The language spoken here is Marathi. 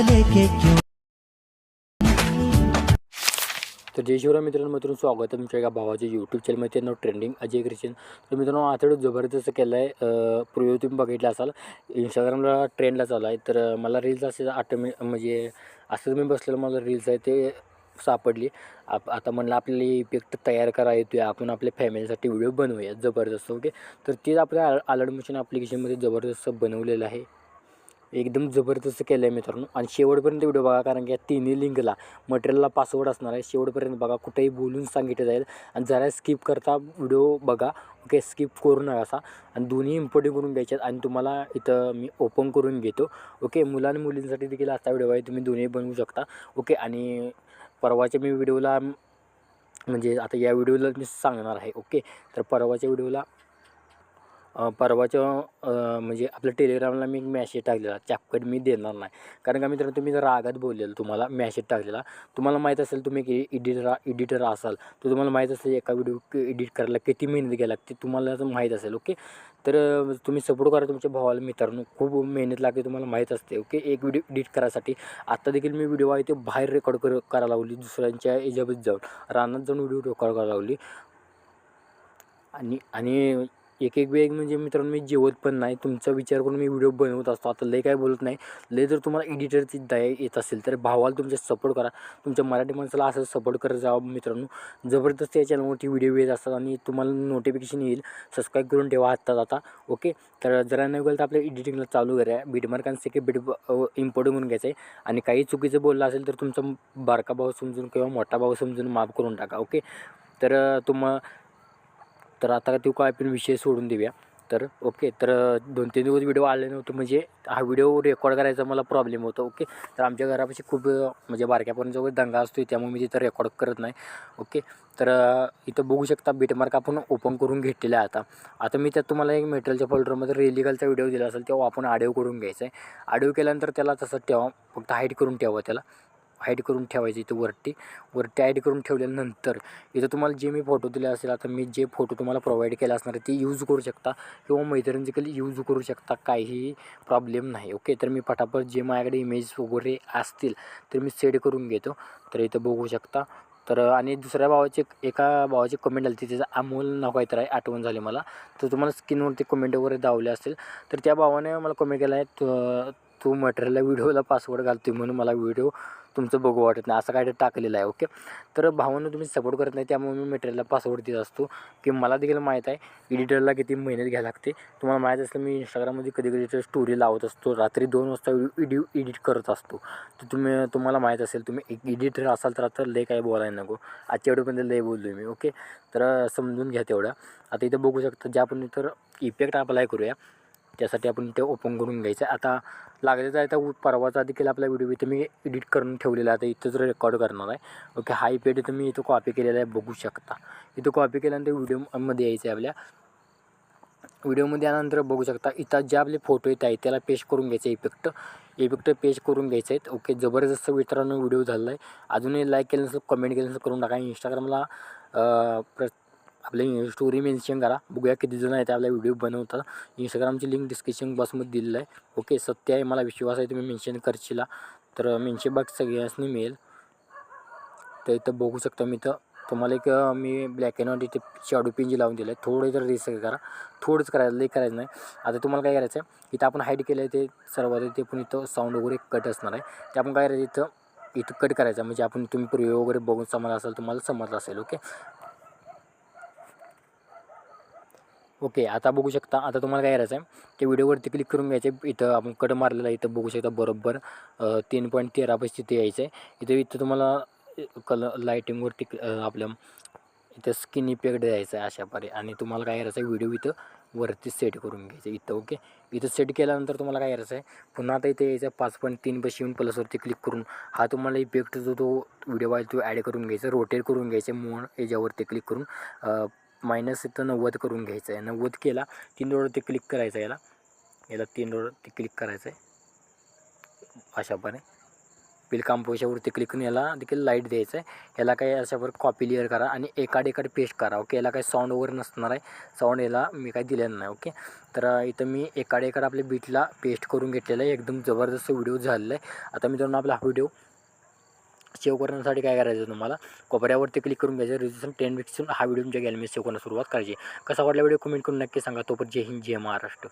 लेके क्यों? तर जय शिवराय मित्रांनो मित्रांनो स्वागत आहे तुमच्या एका भावाच्या यूट्यूब चॅनलमध्ये नो ट्रेंडिंग अजय क्रिशन तर मित्रांनो आठवड्यात जबरदस्त केलं आहे पूर्वी तुम्ही बघितलं असाल इंस्टाग्रामला ट्रेंडला चालू आहे तर मला रील्स असे आठ म्हणजे असं मी बसलेलं मला रील्स आहे ते सापडली. आप आता म्हणलं आपल्याला इफेक्ट तयार करा आहे आपण आपल्या फॅमिलीसाठी व्हिडिओ बनवूया जबरदस्त ओके तर तेच आपल्या अलर्ट मशीन ॲप्लिकेशनमध्ये जबरदस्त बनवलेलं आहे. एकदम जबरदस्त केलं आहे मित्रांनो. आणि शेवटपर्यंत व्हिडिओ बघा कारण की या तिन्ही लिंकला मटेरियलला पासवर्ड असणार आहे. शेवटपर्यंत बघा कुठेही बोलून सांगितलं जाईल. आणि जरा स्किप करता व्हिडिओ बघा. ओके स्किप करू नका असा. आणि दोन्ही इम्पोर्टिंग करून घ्यायचे आहेत आणि तुम्हाला इथं मी ओपन करून घेतो. ओके मुला आणि मुलींसाठी देखील असा व्हिडिओ आहे. तुम्ही दोन्ही बनवू शकता. ओके आणि परवाच्या मी व्हिडिओला म्हणजे आता या व्हिडिओला मी सांगणार आहे. ओके तर परवाच्या व्हिडिओला परवाच्या म्हणजे आपल्या टेलिग्रामला मी मॅसेज टाकलेला चॅपकट मी देणार नाही. कारण का मित्रांनो तुम्ही जर रागात बोललेलं तुम्हाला मॅसेज टाकलेला तुम्हाला माहीत असेल तुम्ही की एडिटर एडिटर असाल तर तुम्हाला माहीत असेल एका व्हिडिओ एडिट करायला किती मेहनत घ्यायला लागते तुम्हाला माहीत असेल ओके तर तुम्ही सपोर्ट करा तुमच्या भावाला मित्रांनो. खूप मेहनत लागते तुम्हाला माहीत असते ओके एक व्हिडिओ एडिट करायसाठी. आत्ता देखील मी व्हिडिओ आहे ते बाहेर रेकॉर्ड कर करायला लावली दुसऱ्यांच्या याच्यामध्ये जाऊन रानात जाऊन व्हिडिओ रेकॉर्ड करायला लावली. आणि आणि एक एक वेग म्हणजे मित्रांनो मी जेवत पण नाही. तुमचा विचार करून मी व्हिडिओ बनवत असतो. आता लय काय बोलत नाही. लय जर तुम्हाला एडिटरची दया येत असेल तर भावाला तुमच्या सपोर्ट करा. तुमच्या मराठी माणसाला असं सपोर्ट करत जावा मित्रांनो. जबरदस्त या चॅनलवरती व्हिडिओ येत असतात आणि तुम्हाला नोटिफिकेशन येईल. सबस्क्राईब करून ठेवा आत्ताच आता. ओके तर जरा नाही गेलं तर आपल्या एडिटिंगला चालू करूया. बीटमार्क आणि सेके बीट इम्पोर्ट करून घ्यायचं आहे आणि काही चुकीचं बोललं असेल तर तुमचा बारका भाऊ समजून किंवा मोठा भाऊ समजून माफ करून टाका. ओके तर तुम्हा तर आता तो काय आपण विषय सोडून देऊया. तर ओके तर दोन तीन दिवस व्हिडिओ आले नव्हते म्हणजे हा व्हिडिओ रेकॉर्ड करायचा मला प्रॉब्लेम होतो ओके. तर आमच्या घरापाशी खूप म्हणजे बारक्यापर्यंत वगैरे दंगा असतो त्यामुळे मी तिथं रेकॉर्ड करत नाही ओके. तर इथं बघू शकता बीटमार्क आपण ओपन करून घेतलेला आहे आता. आता मी त्यात तुम्हाला एक मेटलच्या फोल्डरमध्ये रेलिगलचा व्हिडिओ दिला असेल तेव्हा आपण आडिओ करून घ्यायचा आहे. आडिओ केल्यानंतर त्याला तसं ठेवा फक्त हाईट करून ठेवा त्याला. हाईड करून ठेवायचं इथं वरती. वरती ॲड करून ठेवल्यानंतर इथं तुम्हाला जे मी फोटो दिले असेल आता मी जे फोटो तुम्हाला प्रोव्हाइड केला असणार ते यूज करू शकता किंवा मैत्रिणीकडे यूज करू शकता काहीही प्रॉब्लेम नाही. ओके तर मी पटापट जे माझ्याकडे इमेज वगैरे असतील तर मी सेट करून घेतो. तर इथं बघू शकता. तर आणि दुसऱ्या भावाचे एका भावाची कमेंट आली होती त्याचं अमोल नाव काहीतरी आहे आठवण झाली मला. तर तुम्हाला स्किनवरती कमेंट वगैरे दावले असेल तर त्या भावाने मला कमेंट केला आहे तू तू मटेरियलला व्हिडिओला पासवर्ड घालतोय म्हणून मला व्हिडिओ तुमचं बघू वाटत नाही असं काय टाकलेलं आहे ओके तर भावानं तुम्ही सपोर्ट करत नाही त्यामुळे मी मटेरियलला पासवर्ड देत असतो. की मला देखील माहीत आहे एडिटरला किती मेहनत घ्यायला लागते. तुम्हाला माहीत असलं मी इंस्टाग्राममध्ये कधी कधी स्टोरी लावत असतो. रात्री दोन वाजता व्हिडिओ एडिट करत असतो. तर तुम्ही तुम्हाला माहीत असेल तुम्ही एक एडिटर असाल तर आता लय काय बोलायला नको. आजच्या व्हिडिओपर्यंत लय बोललो मी ओके तर समजून घ्या तेवढं. आता इथं बघू शकता ज्या आपण तर इफेक्ट अप्लाय करूया त्यासाठी आपण ते ओपन करून घ्यायचं. आहे आता लागले तर परवाचा देखील आपला व्हिडिओ इथे मी एडिट करून ठेवलेला आहे. इथं इथंच रेकॉर्ड करणार आहे. ओके हा इफेक्ट इथं मी इथं कॉपी केलेला आहे बघू शकता. इथं कॉपी केल्यानंतर व्हिडिओमध्ये यायचं आहे आपल्या. व्हिडिओमध्ये आल्यानंतर बघू शकता इथं जे आपले फोटो येत आहेत त्याला पेश करून घ्यायचं इफेक्ट इफेक्ट पेश करून घ्यायचे आहेत. ओके जबरदस्त मित्रांनो व्हिडिओ झाला आहे अजूनही लाईक केलं नसेल कमेंट केलं नसेल करून टाका. इंस्टाग्रामला प्र आपले स्टोरी मेन्शन करा. बघूया किती जण आहेत आपल्या व्हिडिओ बनवतात. इंस्टाग्रामची लिंक डिस्क्रिप्शन बॉक्समध्ये दिलेलं आहे. ओके सत्य आहे मला विश्वास आहे तुम्ही मेन्शन करशीला. तर मेन्शन बॉक्स सगळ्यांनी मिळेल. तर इथं बघू शकता मी इथं. तुम्हाला एक मी ब्लॅक अँड व्हाईट इथे शॅडो पिंजी लावून दिलं आहे. थोडं तर रिस्क करा. थोडंच करायचं लई करायचं नाही. आता तुम्हाला काय करायचं आहे इथं आपण हाईट केलं आहे ते सर्वात ते पण इथं साऊंड वगैरे कट असणार आहे. ते आपण काय करायचं? इथं इथं कट करायचं. म्हणजे आपण तुम्ही प्रिव्ह्यू वगैरे बघून समजलं असेल तुम्हाला समजलं असेल. ओके ओके आता बघू शकता. आता तुम्हाला काय करायचं आहे ते व्हिडिओवरती क्लिक करून घ्यायचे इथं आपण कट मारलेला इथं बघू शकता बरोबर तीन पॉईंट तेरा पैसे तिथे यायचं आहे इथं इथं तुम्हाला कलर लाईटिंगवरती आपल्या इथं स्किन इफेक्ट द्यायचा आहे अशा प्रकारे आणि तुम्हाला काय करायचं आहे व्हिडिओ इथं वरती सेट करून घ्यायचं इथं ओके? इथं सेट केल्यानंतर तुम्हाला काय करायचं आहे पुन्हा आता इथे यायचं पाच पॉईंट तीन पैसे येऊन प्लसवरती क्लिक करून. हा तुम्हाला इफेक्ट जो तो व्हिडिओ आहे तो ॲड करून घ्यायचा रोटेट करून घ्यायचा मोड याच्यावरती क्लिक करून. मायनस इथं नव्वद करून घ्यायचं आहे. नव्वद केला तीन रोडवरती क्लिक करायचं आहे याला. याला तीन रोडवरती क्लिक करायचं आहे. अशा प्रकारे बिल कंपोजच्यावरती क्लिक करून याला देखील लाइट द्यायचं आहे. याला काही अशावर कॉपी लिअर करा आणि एकाड एकाड पेस्ट करा ओके याला काही साऊंड वगैरे नसणार आहे. साऊंड याला मी काही दिलेलं नाही ओके तर इथं मी एकाड एकाड आपल्या बीटला पेस्ट करून घेतलेलं आहे. एकदम जबरदस्त व्हिडिओ झालेला आहे. आता मित्रांनो आपला हा व्हिडिओ सेव्ह करण्यासाठी काय करायचं तुम्हाला? कोपऱ्यावरती क्लिक करून घ्यायचं. रजिस्ट्रेशन टेन विक्सून हा व्हिडिओ तुमच्या गॅलरीमध्ये सेव्ह करण्यास सुरुवात करायची. कसा वाटला व्हिडिओ कमेंट करून नक्की सांगा. तोपर्यंत जय हिंद जय महाराष्ट्र.